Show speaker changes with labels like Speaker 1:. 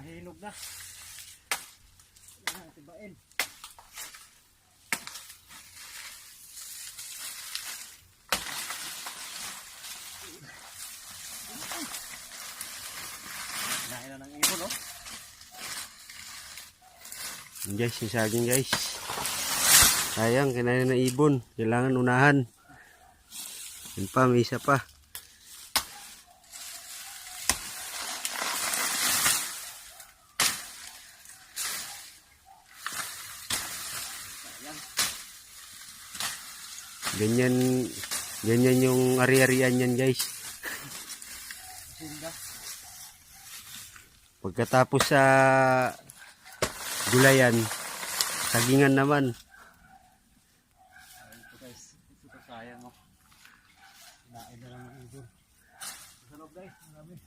Speaker 1: Nahinog na. Yan, tibain. Kinain na ng ibon, oh.
Speaker 2: Guys, yung saging guys. Sayang, kinain na ibon. Kailangan unahan. Yan pa, may isa pa. Ganyan, ganyan yung ari-arian yan guys. Pagkatapos sa gulayan, sagingan naman.
Speaker 1: Ito guys, ito kaya mo. Oh. Kinain na ng idol. Sarap guys, marami.